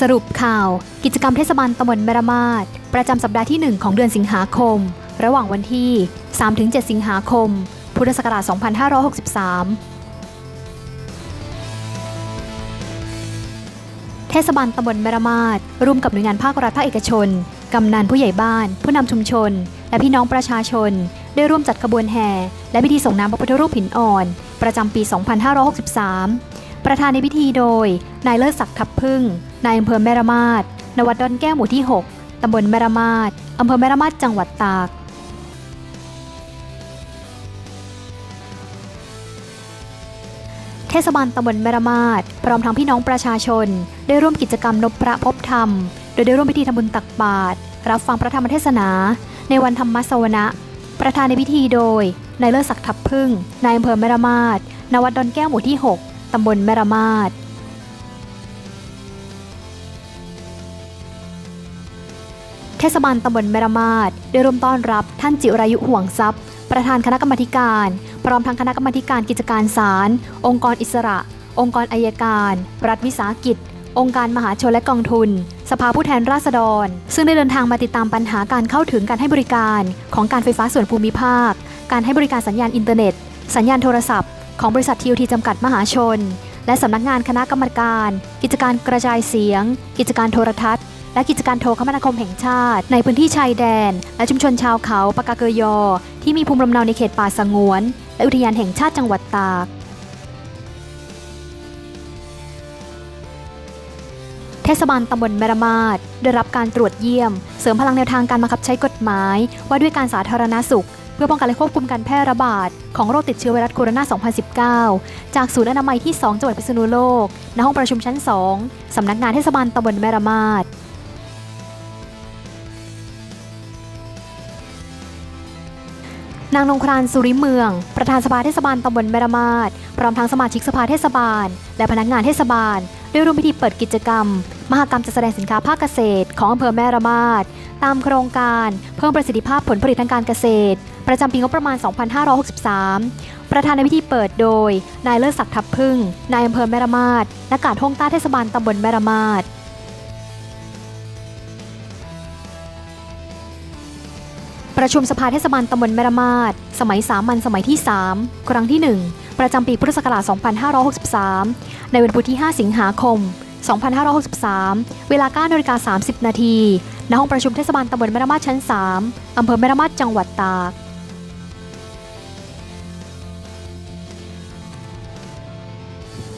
สรุปข่าว กิจกรรมเทศบาลตำบลแมรมาศประจำสัปดาห์ที่ 1 ของเดือนสิงหาคม ระหว่างวันที่ 3-7 สิงหาคม พุทธศักราช 2563 เทศบาลตำบลแมรมาศร่วมกับหน่วยงานภาครัฐภาคเอกชน กำนันผู้ใหญ่บ้าน ผู้นำชุมชน และพี่น้องประชาชน ได้ร่วมจัดขบวนแห่ และพิธีส่งน้ำพระพุทธรูปหินอ่อน ประจำปี 2563 ประธานในพิธีโดย นายเลิศศักดิ์ทับพึ่ง นายอำเภอแม่ระมาดนวัดดอนแก้วหมู่ที่ 6 ตำบลแม่ระมาดอำเภอแม่ระมาดจังหวัดตากเทศบาลตำบลแม่ระมาดพร้อมทั้งพี่น้องประชาชน ได้ร่วมกิจกรรมนบพระพบธรรม โดยได้ร่วมพิธีทำบุญตักบาตรรับฟังพระธรรมเทศนา ในวันธรรมสวนะ ประธานในพิธีโดยนายเลิศศักดิ์ทับพึ่งนายอำเภอแม่ระมาดนวัดดอนแก้วหมู่ที่ 6 ตำบลแม่ระมาดเทศบาลตำบลแมรามาศได้ร่วมต้อนรับท่านจิรายุห่วงทรัพย์ ประธานคณะกรรมการ พร้อมทั้งคณะกรรมการกิจการศาลองค์กรอิสระ องค์กรอายการ รัฐวิสาหกิจ องค์การมหาชนและกองทุน สภาผู้แทนราษฎร ซึ่งได้เดินทางมาติดตามปัญหาการเข้าถึงการให้บริการ ของการไฟฟ้าส่วนภูมิภาค การให้บริการสัญญาณอินเทอร์เน็ต สัญญาณโทรศัพท์ ของบริษัททีโอทีจำกัดมหาชน และสำนักงานคณะกรรมการ กิจการกระจายเสียง กิจการโทรทัศน์ และกิจการโทรคมนาคมแห่งชาติ ในพื้นที่ชายแดน และชุมชนชาวเขาปากาเกยอ ที่มีภูมิลำเนาในเขตป่าสงวน และอุทยานแห่งชาติจังหวัดตากเทศบาลตำบลแมรมาศได้รับการตรวจเยี่ยม เสริมพลังแนวทางการบังคับใช้กฎหมาย ว่าด้วยการสาธารณสุข เพื่อป้องกันและควบคุมการแพร่ระบาด ของโรคติดเชื้อไวรัสโคโรนา 2019 จากศูนย์อนามัยที่ 2 จังหวัดพิษณุโลก ณ ห้องประชุมชั้น 2 สำนักงานเทศบาลตำบลแมรามาศนางนงครานสุริเมือง ประธานสภาเทศบาลตำบลแมรามาศพร้อมทั้งสมาชิกสภาเทศบาล และพนักงานเทศบาล ได้ร่วมพิธีเปิดกิจกรรม มหกรรมจัดแสดงสินค้าภาคเกษตร ของอำเภอแม่ระมาศตามโครงการเพิ่มประสิทธิภาพผลผลิตทางการเกษตร ประจำปีงบประมาณ 2563 ประธานในพิธีเปิดโดย นายเลิศศักดิ์ทับพึ่ง นายอำเภอแม่ระมาศและกาดห้องต้าเทศบาลตำบลแม่ระมาศประชุมสภาเทศบาลตำบลแม่ระมาศสมัยสามัญสมัยที่ 3 ครั้งที่ 1 ประจำปีพุทธศักราช 2563 ในวันพุธที่ 5 สิงหาคม 2563 เวลา9นาฬิกา30 นาทีณห้องประชุมเทศบาลตำบลแม่ระมาศชั้น 3 อำเภอแม่ระมาศจังหวัดตาก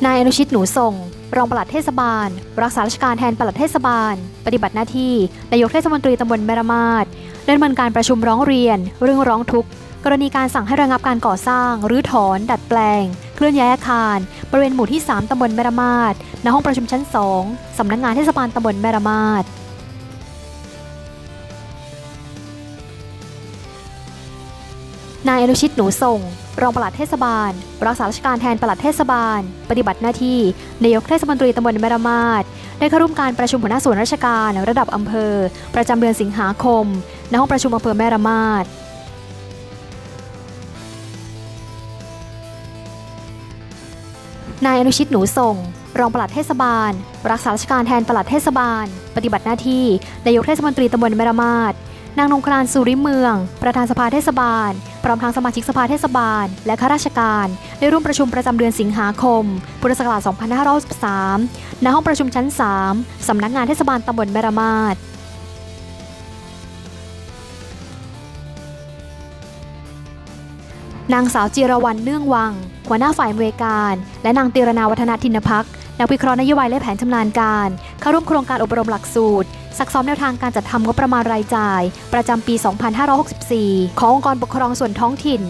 นายอนุชิตหนูส่งรองปลัดเทศบาล รักษาราชการแทนปลัดเทศบาล ปฏิบัติหน้าที่ นายกเทศมนตรีตำบลแม่ระมาศดำเนินการประชุมร้องเรียน เรื่องร้องทุกข์ กรณีการสั่งให้ระงับการก่อสร้าง หรือถอน ดัดแปลง เคลื่อนย้ายอาคาร บริเวณหมู่ที่ 3ตำบลแม่ระมาศณห้องประชุมชั้น 2สำนักงานเทศบาลตำบลแม่ระมาศ นายอนุชิตหนูส่ง รองปลัดเทศบาล รักษาราชการแทนปลัดเทศบาล ปฏิบัติหน้าที่ นายกเทศมนตรีตำบลแม่ระมาศได้เข้าร่วมการประชุมหัวหน้าส่วนราชการระดับอำเภอ ประจำเดือนสิงหาคม ณ ห้องประชุมอำเภอแม่ระมาศนายอนุชิตหนูส่ง รองปลัดเทศบาล รักษาราชการแทนปลัดเทศบาล ปฏิบัติหน้าที่ นายกเทศมนตรีตำบลแม่ระมาศ นางนงครานสุริเมือง ประธานสภาเทศบาล พร้อมทั้งสมาชิกสภาเทศบาล และข้าราชการ ได้ร่วมประชุมประจำเดือนสิงหาคม พุทธศักราช 2563 ณ ห้องประชุมชั้น 3 สำนักงานเทศบาลตำบลแม่ระมาศนางสาวจิรวรรณเนื่องวัง หัวหน้าฝ่ายอำนวยการ และนางตีรนาวัฒนาทินพักนักวิเคราะห์นโยบายและแผนชำนาญการ เข้าร่วมโครงการอบรมหลักสูตร ซักซ้อมแนวทางการจัดทำงบประมาณรายจ่าย ประจำปี 2564 ขององค์กรปกครองส่วนท้องถิ่น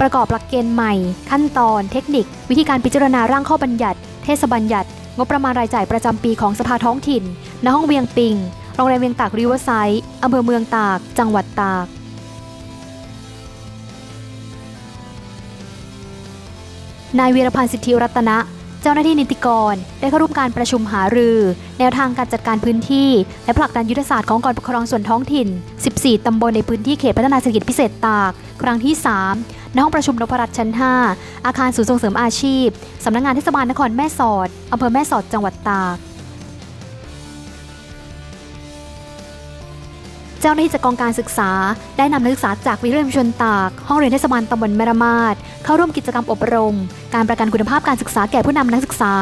ประกอบหลักเกณฑ์ใหม่ ขั้นตอน เทคนิค วิธีการพิจารณาร่างข้อบัญญัติ เทศบัญญัติ งบประมาณรายจ่ายประจำปีของสภาท้องถิ่น ณ ห้องเวียงปิง โรงแรมเวียงตากริเวอร์ไซด์อำเภอเมืองตาก จังหวัดตากนายวีรพันธ์สิทธิรัตนะ เจ้าหน้าที่นิติกร ได้เข้าร่วมการประชุมหารือ แนวทางการจัดการพื้นที่ และผลักดันยุทธศาสตร์ขององค์กรปกครองส่วนท้องถิ่น 14 ตำบลในพื้นที่เขตพัฒนาเศรษฐกิจพิเศษตาก ครั้งที่ 3 ณ ห้องประชุมนพรัตน์ชั้น 5 อาคารศูนย์ส่งเสริมอาชีพ สำนักงานเทศบาลนครแม่สอด อำเภอแม่สอดจังหวัดตากเจ้าหน้าที่จากกองการศึกษา ได้นำนักศึกษาจากวิทยาลัยชุมชนตาก ห้องเรียนเทศบาลตำบลแมรมาศเข้าร่วมกิจกรรมอบรม การประกันคุณภาพการศึกษาแก่ผู้นำนักศึกษา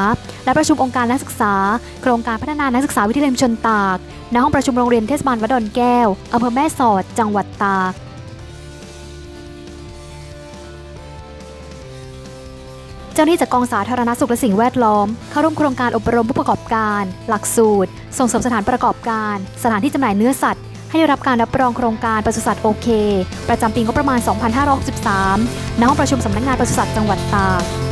และประชุมองค์การนักศึกษา โครงการพัฒนานักศึกษาวิทยาลัยชนตากณห้องประชุมโรงเรียนเทศบาลวัดดอนแก้วอำเภอแม่สอด จังหวัดตากเจ้าหน้าที่จากกองสาธารณสุขและสิ่งแวดล้อม เข้าร่วมโครงการอบรมผู้ประกอบการ หลักสูตร ส่งเสริมสถานประกอบการ สถานที่จำหน่ายเนื้อสัตว์ ให้ได้รับการรับรองโครงการปศุสัตว์โอเค ประจำปีงบประมาณ 2563ณห้องประชุมสำนักงานปศุสัตว์จังหวัดตาก